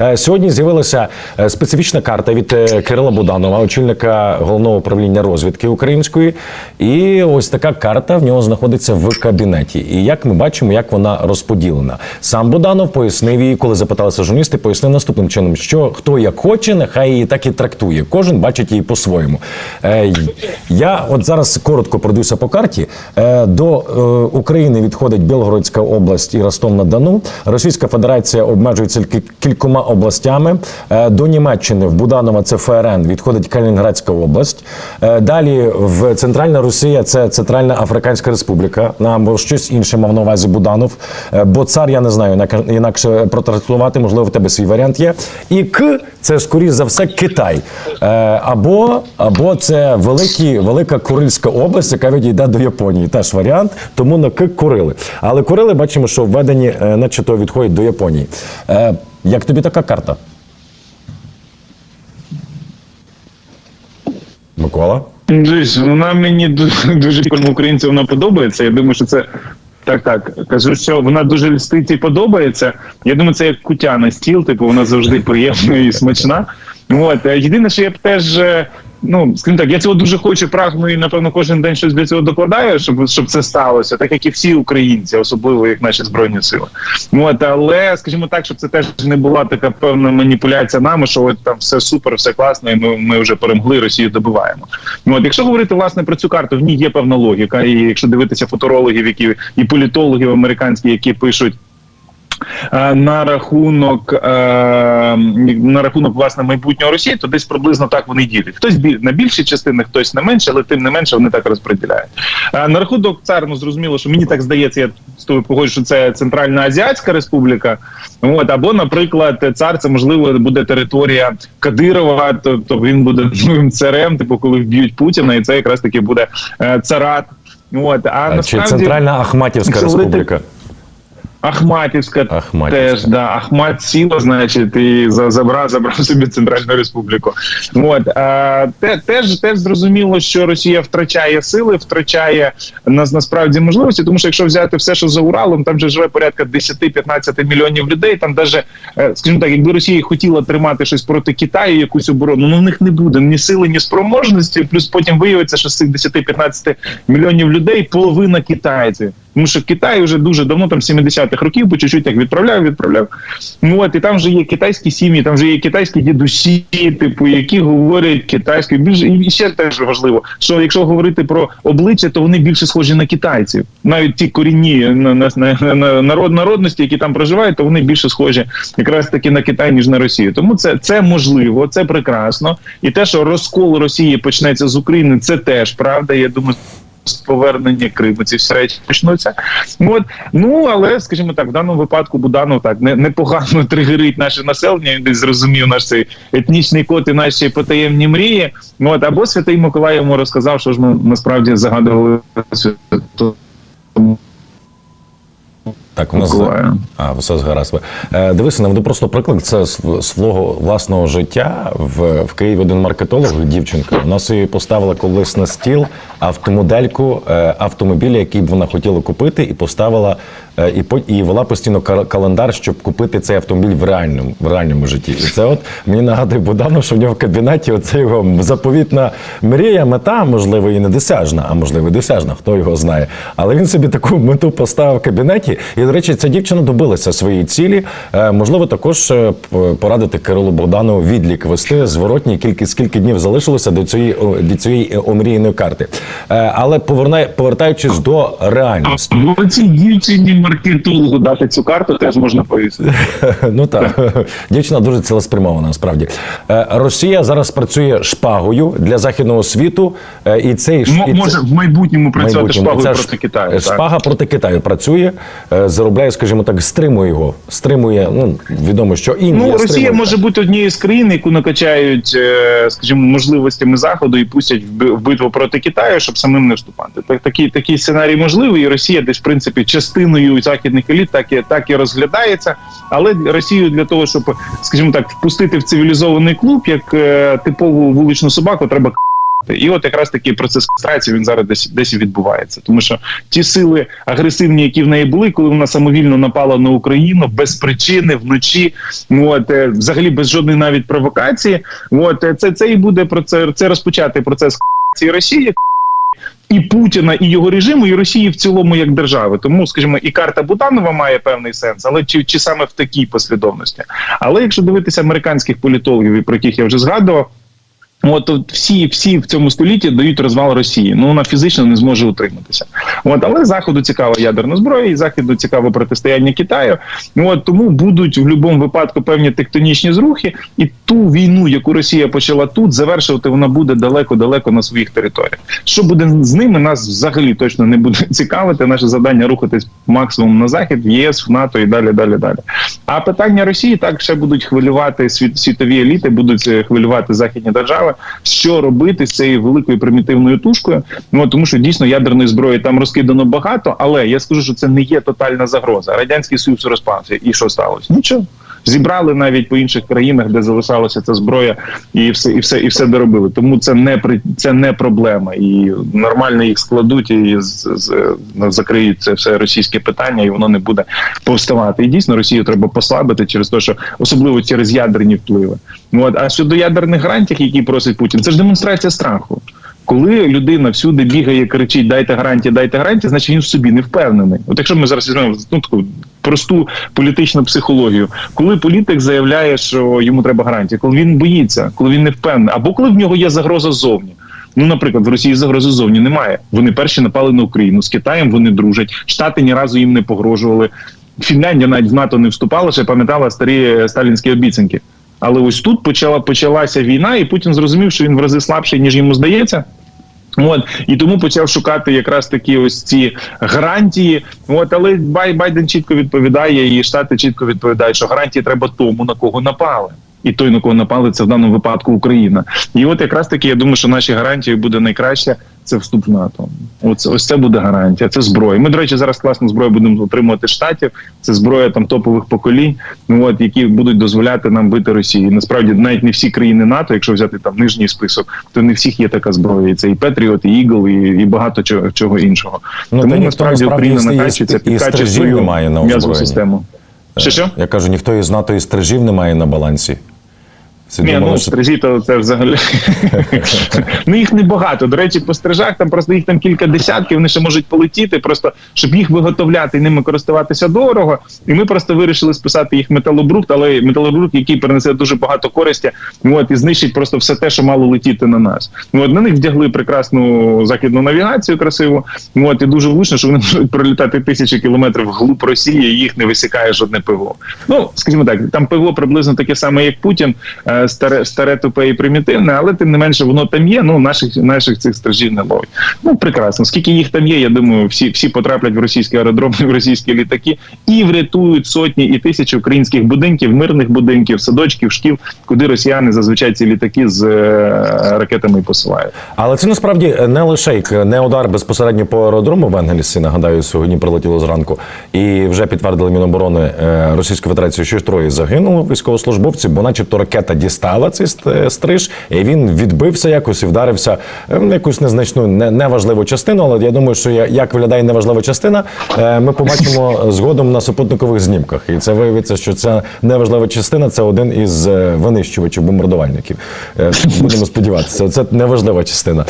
Е, Сьогодні з'явилася е, специфічна карта від е, Кирила Буданова, очільника головного управління розвідки української. І ось така карта в нього знаходиться в кабінеті. І як ми бачимо, як вона розподілена. Сам Буданов пояснив її, коли запиталися журналісти, пояснив наступним чином, що хто як хоче, нехай її так і трактує. Кожен бачить її по-своєму. Я от зараз коротко пройдуся по карті. До України відходить Білгородська область і Ростов-на-Дону. Російська Федерація обмежується кі- кількома областями. Е, До Німеччини в Буданова це ФРН відходить Калінінградська область. Е, Далі в Центральна Росія це Центральна Африканська Республіка. Або щось інше мав на увазі Буданов. Е, Бо цар я не знаю, інакше протрактувати, можливо, в тебе свій варіант є. І К це скоріш за все Китай. Або, або це великі, велика Курильська область, яка відійде до Японії. Теж варіант, тому на К Курили. Але Курили бачимо, що введені, е, начебто, відходять до Японії. Е, Як тобі така карта? Микола? Дивись, вона мені дуже, дуже українцям вона подобається. Я думаю, що це так, так. Кажу, що вона дуже льстить і подобається. Я думаю, це як кутя на стіл, типу, вона завжди приємна і смачна. От е, єдине, що я б теж. Ну, скажімо так, я цього дуже хочу, прагну і напевно кожен день щось для цього докладаю, щоб щоб це сталося, так як і всі українці, особливо як наші збройні сили. От, але скажімо так, щоб це теж не була така певна маніпуляція нами, що от там все супер, все класно, і ми, ми вже перемогли Росію добиваємо. От, якщо говорити власне про цю карту, в ній є певна логіка, і якщо дивитися футурологів, які і політологів американських, які пишуть. Е, На рахунок е, на рахунок власне майбутнього Росії, то десь приблизно так вони ділять. Хтось на більші частини, хтось на менше, але тим не менше вони так розподіляють. Е, На рахунок цар, ну зрозуміло, що мені так здається, я з тобою погоджу, що це Центральна Азіатська Республіка. От або, наприклад, цар це можливо буде територія Кадирова, тобто він буде новим царем, типу, коли вб'ють Путіна, і це якраз таки буде царат. От а Чи насправді Центральна Ахматівська Республіка? Ахматівська, Ахматівська. теж да Ахмат сіла, значить, і за- забрав забрав собі центральну республіку. От а, те, теж теж зрозуміло, що Росія втрачає сили, втрачає нас насправді можливості, тому що якщо взяти все, що за Уралом, там вже живе порядка 10-15 мільйонів людей. Там даже, е, скажімо так, якби Росія хотіла тримати щось проти Китаю, якусь оборону, ну в них не буде ні сили, ні спроможності. Плюс потім виявиться, що з цих 10-15 мільйонів людей половина китайців. Тому що Китай вже дуже давно, там 70-х років, по чуть-чуть так відправляв, відправляв. Ну от і там вже є китайські сім'ї, там вже є китайські дідусі, типу, які говорять китайською. Більш і ще теж важливо, що якщо говорити про обличчя, то вони більше схожі на китайців. Навіть ті корінні на, на, на, на народ народності, які там проживають, то вони більше схожі якраз таки на Китай ніж на Росію. Тому це, це можливо, це прекрасно. І те, що розкол Росії почнеться з України, це теж правда. Я думаю повернення Криму ці всі речі почнуться. От ну але скажімо так, в даному випадку Буданов так не непогано тригерить наше населення. Він десь зрозумів наш цей етнічний код і наші потаємні мрії. От або святий Миколай йому розказав, що ж ми насправді загадували святому Так, у нас а, все гаразд. Е, Дивися, наведу просто приклад. Це свого власного життя в, в Києві один маркетолог, дівчинка. У нас її поставила колись на стіл автомодельку е, автомобіля, який б вона хотіла купити, і поставила і по і вела постійно календар, щоб купити цей автомобіль в реальному в реальному житті. І це от мені нагадує Буданов, що в нього в кабінеті оце його заповітна мрія, мета, можливо, і не досяжна, а можливо, досяжна, хто його знає. Але він собі таку мету поставив в кабінеті. І, до речі, ця дівчина добилася своєї цілі. Е, можливо, також е, порадити Кирилу Богданову відлік вести зворотній кількість скільки днів залишилося до цієї до цієї е, омріяної карти. Е, але повернай, повертаючись до реальності. Ну, цій дівчині маркетологу дати цю карту теж можна повісити. Ну так, дівчина дуже цілеспрямована. Насправді Е, Росія зараз працює шпагою для західного світу, е, і цей може в майбутньому працювати шпагою проти Китаю. так. Шпага проти Китаю працює, е, заробляє, скажімо так, стримує його. Стримує. Ну відомо, що Індія Ну, Росія може бути однією з країн, яку накачають, е, скажімо, можливостями заходу і пустять в битву проти Китаю, щоб самим не вступати. Так такий такий сценарій можливий. І Росія десь в принципі частиною західних еліт так і так і розглядається. Але Росію для того, щоб, скажімо так, впустити в цивілізований клуб, як е, типову вуличну собаку, треба І от якраз такий процес кастрації він зараз десь десь відбувається, тому що ті сили агресивні, які в неї були, коли вона самовільно напала на Україну без причини вночі, ну, от е, взагалі без жодної навіть провокації. От е, це це і буде про це, це розпочатий процес кастрації Росії. І Путіна, і його режиму, і Росії в цілому як держави. Тому, скажімо, і карта Буданова має певний сенс, але чи, чи саме в такій послідовності? Але якщо дивитися американських політологів, про яких я вже згадував. От, всі, всі в цьому столітті дають розвал Росії. Ну вона фізично не зможе утриматися. От, але заходу цікава ядерна зброя, і заходу цікаво протистояння Китаю. От тому будуть в будь-якому випадку певні тектонічні зрухи, і ту війну, яку Росія почала тут, завершувати вона буде далеко-далеко на своїх територіях. Що буде з ними, нас взагалі точно не буде цікавити. Наше завдання рухатись максимум на захід, в ЄС, в НАТО і далі, далі, далі. А питання Росії так ще будуть хвилювати світ, світові еліти, будуть е, хвилювати західні держави. Що робити з цією великою примітивною тушкою? Ну тому що дійсно ядерної зброї там розкидано багато, але я скажу, що це не є тотальна загроза. Радянський Союз розпався, і що сталося? Нічого. Зібрали навіть по інших країнах, де залишалася ця зброя, і все, і все, і все доробили. Тому це не це не проблема, і нормально їх складуть і з, закриють це все російське питання, і воно не буде повставати. І дійсно Росію треба послабити через те, що особливо через ядерні впливи. Ну, От а щодо ядерних гарантій, які просить Путін, це ж демонстрація страху. Коли людина всюди бігає, кричить дайте гарантії, дайте гарантії, значить він в собі не впевнений. От якщо ми зараз візьмемо ну, таку просту політичну психологію, коли політик заявляє, що йому треба гарантії, коли він боїться, коли він не впевнений, або коли в нього є загроза ззовні. Ну, наприклад, в Росії загрози ззовні немає. Вони перші напали на Україну з Китаєм. Вони дружать. Штати ні разу їм не погрожували. Фінляндія навіть в НАТО не вступала, ще пам'ятала старі сталінські обіцянки. Але ось тут почала почалася війна, і Путін зрозумів, що він в рази слабший, ніж йому здається. От і тому почав шукати якраз такі ось ці гарантії. От але Бай Байден чітко відповідає, і штати чітко відповідають, що гарантії треба тому, на кого напали. І той, на кого напали, це в даному випадку Україна. І от якраз таки я думаю, що наші гарантії буде найкраще. Це вступ в НАТО. Ось, ось це буде гарантія. Це зброя. Ми, до речі, зараз класну зброю будемо отримувати штатів. Це зброя там топових поколінь, ну от які будуть дозволяти нам бити Росії. Насправді, навіть не всі країни НАТО, якщо взяти там нижній список, то не всіх є така зброя. І це і Петріот, і Ігл, і, і багато чого, чого іншого. Ну, Тому насправді Україна і- і- накачується, і підкачує свою м'язову систему. Що що? Я кажу, ніхто із НАТО і стрижів не має на балансі. Ні, ну стрижі, то це взагалі ну їх небагато. До речі, по стрижах там просто їх там кілька десятків. Вони ще можуть полетіти, просто щоб їх виготовляти і ними користуватися дорого. І ми просто вирішили списати їх металобрухт, але металобрухт, який принесе дуже багато користі, от і знищить просто все те, що мало летіти на нас. Ну, От на них вдягли прекрасну західну навігацію, красиву. От і дуже влучно, що вони можуть пролітати тисячі кілометрів вглуб Росії, і їх не висікає жодне пиво. Ну скажімо так, там пиво приблизно таке саме, як Путін, е, старе, старе тупе і примітивне, але тим не менше воно там є. Ну наших наших цих стражів не ловить. Ну прекрасно. Скільки їх там є, я думаю, всі всі потраплять в російські аеродроми, в російські літаки і врятують сотні і тисячі українських будинків, мирних будинків, садочків, шкіл, куди росіяни зазвичай ці літаки з е, ракетами посилають. Але це насправді не лише не удар безпосередньо по аеродрому в Енгельсі. Нагадаю, сьогодні прилетіло зранку. І вже підтвердили Міноборони е, Російської Федерації, що троє загинуло військовослужбовці, бо, начебто, ракета дістала цей стриж, і він відбився якось і вдарився е, в якусь незначну, не- неважливу частину. Але я думаю, що як виглядає неважлива частина, е, ми побачимо згодом на супутникових знімках. І це виявиться, що ця неважлива частина це один із е, винищувачів бомбардувальників. Е, Будемо сподіватися, це неважлива частина.